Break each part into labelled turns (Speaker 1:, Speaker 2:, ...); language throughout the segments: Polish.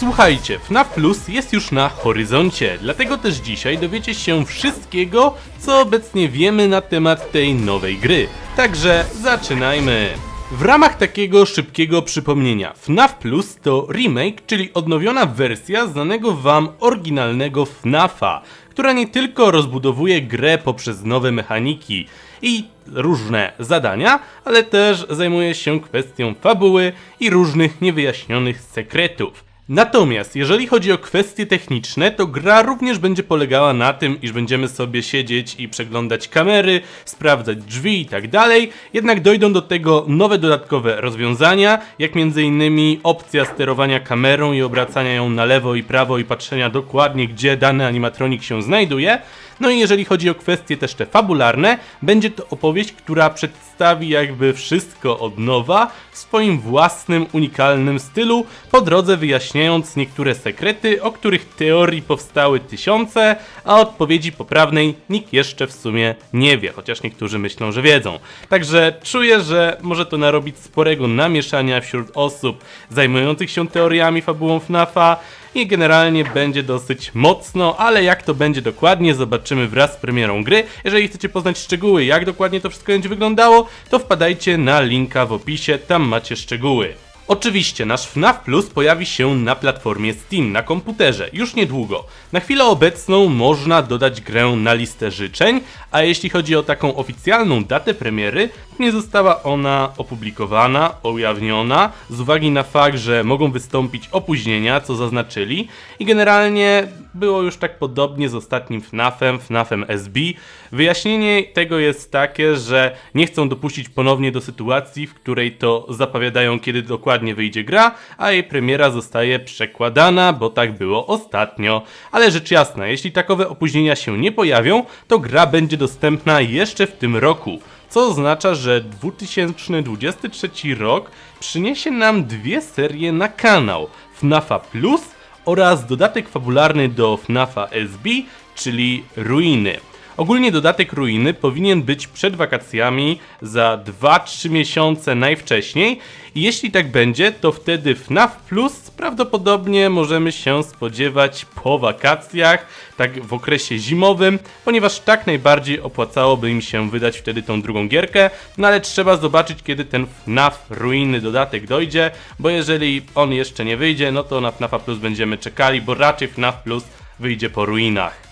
Speaker 1: Słuchajcie, FNAF Plus jest już na horyzoncie, dlatego też dzisiaj dowiecie się wszystkiego, co obecnie wiemy na temat tej nowej gry. Także zaczynajmy! W ramach takiego szybkiego przypomnienia, FNAF Plus to remake, czyli odnowiona wersja znanego wam oryginalnego FNAFa, która nie tylko rozbudowuje grę poprzez nowe mechaniki i różne zadania, ale też zajmuje się kwestią fabuły i różnych niewyjaśnionych sekretów. Natomiast jeżeli chodzi o kwestie techniczne, to gra również będzie polegała na tym, iż będziemy sobie siedzieć i przeglądać kamery, sprawdzać drzwi i tak dalej. Jednak dojdą do tego nowe dodatkowe rozwiązania, jak m.in. opcja sterowania kamerą i obracania ją na lewo i prawo i patrzenia dokładnie, gdzie dany animatronik się znajduje. No i jeżeli chodzi o kwestie też te fabularne, będzie to opowieść, która przedstawi jakby wszystko od nowa w swoim własnym, unikalnym stylu, po drodze wyjaśniając niektóre sekrety, o których teorii powstały tysiące, a odpowiedzi poprawnej nikt jeszcze w sumie nie wie, chociaż niektórzy myślą, że wiedzą. Także czuję, że może to narobić sporego namieszania wśród osób zajmujących się teoriami fabułą FNAFa, i generalnie będzie dosyć mocno, ale jak to będzie dokładnie zobaczymy wraz z premierą gry. Jeżeli chcecie poznać szczegóły, jak dokładnie to wszystko będzie wyglądało, to wpadajcie na linka w opisie, tam macie szczegóły. Oczywiście nasz FNAF Plus pojawi się na platformie Steam na komputerze już niedługo. Na chwilę obecną można dodać grę na listę życzeń, a jeśli chodzi o taką oficjalną datę premiery, nie została ona opublikowana, ujawniona z uwagi na fakt, że mogą wystąpić opóźnienia, co zaznaczyli i generalnie było już tak podobnie z ostatnim FNAFem, FNAFem SB. Wyjaśnienie tego jest takie, że nie chcą dopuścić ponownie do sytuacji, w której to zapowiadają kiedy dokładnie wyjdzie gra, a jej premiera zostaje przekładana, bo tak było ostatnio. Ale rzecz jasna, jeśli takowe opóźnienia się nie pojawią, to gra będzie dostępna jeszcze w tym roku. Co oznacza, że 2023 rok przyniesie nam dwie serie na kanał: FNAFa Plus oraz dodatek fabularny do FNAFa SB, czyli Ruiny. Ogólnie dodatek Ruiny powinien być przed wakacjami za 2-3 miesiące najwcześniej i jeśli tak będzie, to wtedy FNAF Plus prawdopodobnie możemy się spodziewać po wakacjach, tak w okresie zimowym, ponieważ tak najbardziej opłacałoby im się wydać wtedy tą drugą gierkę, no ale trzeba zobaczyć kiedy ten FNAF Ruiny dodatek dojdzie, bo jeżeli on jeszcze nie wyjdzie, no to na FNAFa Plus będziemy czekali, bo raczej FNAF Plus wyjdzie po ruinach.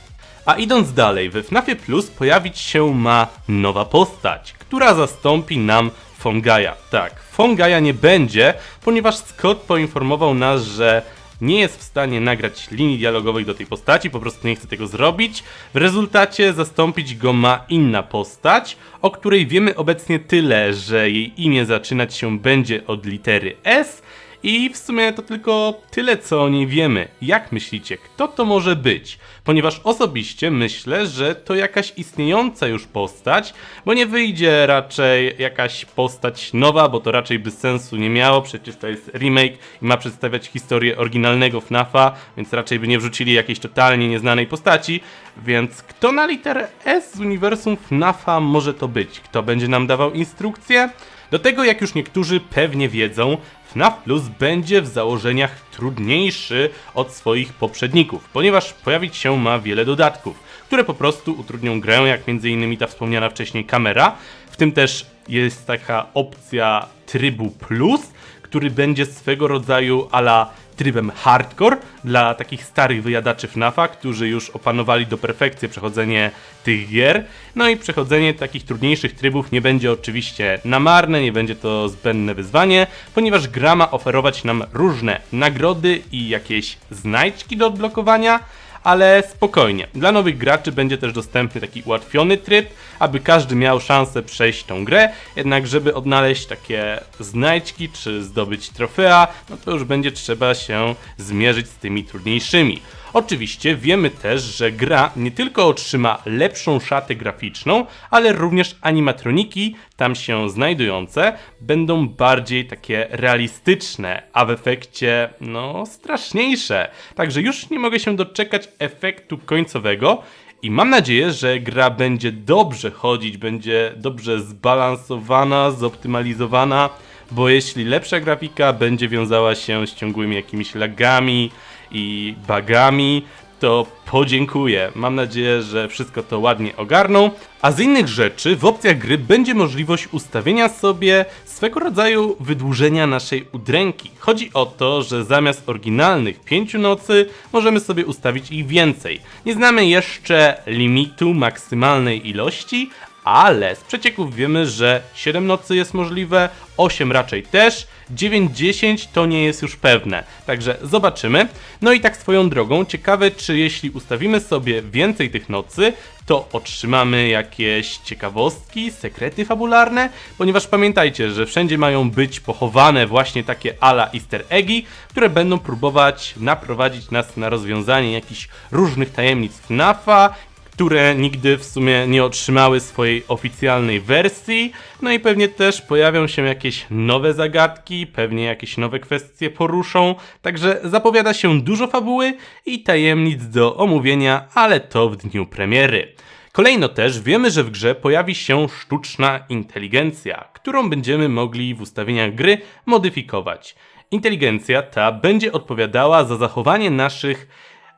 Speaker 1: A idąc dalej, we FNAFie Plus pojawić się ma nowa postać, która zastąpi nam Fongaja. Tak, Fongaja nie będzie, ponieważ Scott poinformował nas, że nie jest w stanie nagrać linii dialogowych do tej postaci, po prostu nie chce tego zrobić. W rezultacie zastąpić go ma inna postać, o której wiemy obecnie tyle, że jej imię zaczynać się będzie od litery S. I w sumie to tylko tyle, co o niej wiemy. Jak myślicie, kto to może być? Ponieważ osobiście myślę, że to jakaś istniejąca już postać, bo nie wyjdzie raczej jakaś postać nowa, bo to raczej by sensu nie miało, przecież to jest remake i ma przedstawiać historię oryginalnego FNAFa, więc raczej by nie wrzucili jakiejś totalnie nieznanej postaci. Więc kto na literę S z uniwersum FNAFa może to być? Kto będzie nam dawał instrukcje? Do tego, jak już niektórzy pewnie wiedzą, FNAF Plus będzie w założeniach trudniejszy od swoich poprzedników, ponieważ pojawić się ma wiele dodatków, które po prostu utrudnią grę, jak m.in. ta wspomniana wcześniej kamera. W tym też jest taka opcja trybu Plus, który będzie swego rodzaju ala trybem hardcore dla takich starych wyjadaczy FNAFa, którzy już opanowali do perfekcji przechodzenie tych gier. No i przechodzenie takich trudniejszych trybów nie będzie oczywiście na marne, nie będzie to zbędne wyzwanie, ponieważ gra ma oferować nam różne nagrody i jakieś znajdźki do odblokowania, ale spokojnie. Dla nowych graczy będzie też dostępny taki ułatwiony tryb, aby każdy miał szansę przejść tą grę, jednak żeby odnaleźć takie znajdźki czy zdobyć trofea, no to już będzie trzeba się zmierzyć z tymi trudniejszymi. Oczywiście wiemy też, że gra nie tylko otrzyma lepszą szatę graficzną, ale również animatroniki tam się znajdujące będą bardziej takie realistyczne, a w efekcie no straszniejsze. Także już nie mogę się doczekać efektu końcowego i mam nadzieję, że gra będzie dobrze chodzić, będzie dobrze zbalansowana, zoptymalizowana, bo jeśli lepsza grafika będzie wiązała się z ciągłymi jakimiś lagami i bugami, to podziękuję. Mam nadzieję, że wszystko to ładnie ogarną. A z innych rzeczy w opcjach gry będzie możliwość ustawienia sobie swego rodzaju wydłużenia naszej udręki. Chodzi o to, że zamiast oryginalnych 5 nocy możemy sobie ustawić ich więcej. Nie znamy jeszcze limitu maksymalnej ilości, ale z przecieków wiemy, że 7 nocy jest możliwe, 8 raczej też, 9-10 to nie jest już pewne, także zobaczymy. No i tak swoją drogą, ciekawe czy jeśli ustawimy sobie więcej tych nocy, to otrzymamy jakieś ciekawostki, sekrety fabularne, ponieważ pamiętajcie, że wszędzie mają być pochowane właśnie takie ala easter eggi, które będą próbować naprowadzić nas na rozwiązanie jakichś różnych tajemnic FNAFa, które nigdy w sumie nie otrzymały swojej oficjalnej wersji. No i pewnie też pojawią się jakieś nowe zagadki, pewnie jakieś nowe kwestie poruszą. Także zapowiada się dużo fabuły i tajemnic do omówienia, ale to w dniu premiery. Kolejno też wiemy, że w grze pojawi się sztuczna inteligencja, którą będziemy mogli w ustawieniach gry modyfikować. Inteligencja ta będzie odpowiadała za zachowanie naszych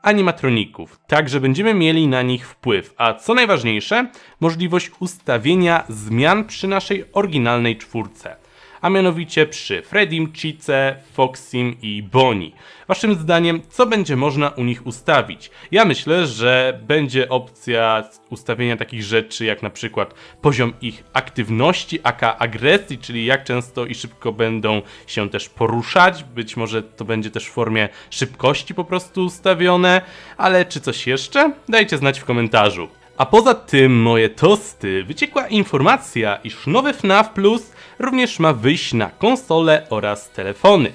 Speaker 1: animatroników, tak że będziemy mieli na nich wpływ, a co najważniejsze, możliwość ustawienia zmian przy naszej oryginalnej czwórce. A mianowicie przy Fredim, Chice, Foxim i Bonnie. Waszym zdaniem, co będzie można u nich ustawić? Ja myślę, że będzie opcja ustawienia takich rzeczy jak na przykład poziom ich aktywności, aka agresji, czyli jak często i szybko będą się też poruszać. Być może to będzie też w formie szybkości po prostu ustawione, ale czy coś jeszcze? Dajcie znać w komentarzu. A poza tym, moje tosty, wyciekła informacja, iż nowy FNAF Plus również ma wyjść na konsole oraz telefony.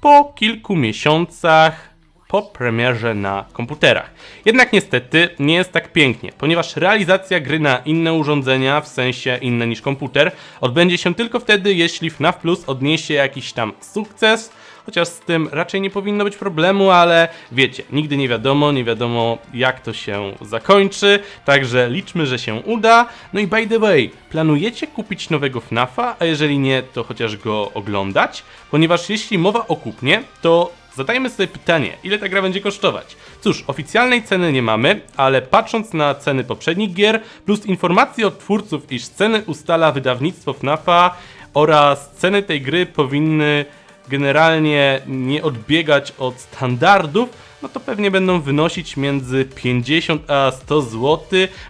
Speaker 1: Po kilku miesiącach po premierze na komputerach. Jednak niestety nie jest tak pięknie, ponieważ realizacja gry na inne urządzenia, w sensie inne niż komputer, odbędzie się tylko wtedy, jeśli FNAF Plus odniesie jakiś tam sukces, chociaż z tym raczej nie powinno być problemu, ale wiecie, nigdy nie wiadomo, nie wiadomo jak to się zakończy, także liczmy, że się uda. No i by the way, planujecie kupić nowego FNAFa, a jeżeli nie, to chociaż go oglądać? Ponieważ jeśli mowa o kupnie, to Zadajmy sobie pytanie, ile ta gra będzie kosztować? Cóż, oficjalnej ceny nie mamy, ale patrząc na ceny poprzednich gier, plus informacje od twórców, iż ceny ustala wydawnictwo FNAFa oraz ceny tej gry powinny generalnie nie odbiegać od standardów, no to pewnie będą wynosić między 50 a 100 zł.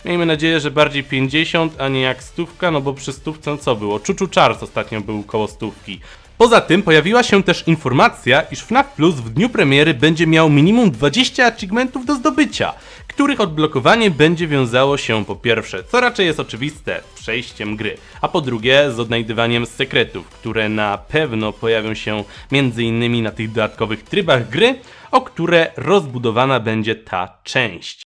Speaker 1: Miejmy nadzieję, że bardziej 50, a nie jak stówka, no bo przy stówce co było? Czuczu Charles ostatnio był koło stówki. Poza tym pojawiła się też informacja, iż FNAF Plus w dniu premiery będzie miał minimum 20 achievementów do zdobycia, których odblokowanie będzie wiązało się po pierwsze, co raczej jest oczywiste, przejściem gry, a po drugie z odnajdywaniem sekretów, które na pewno pojawią się m.in. na tych dodatkowych trybach gry, o które rozbudowana będzie ta część.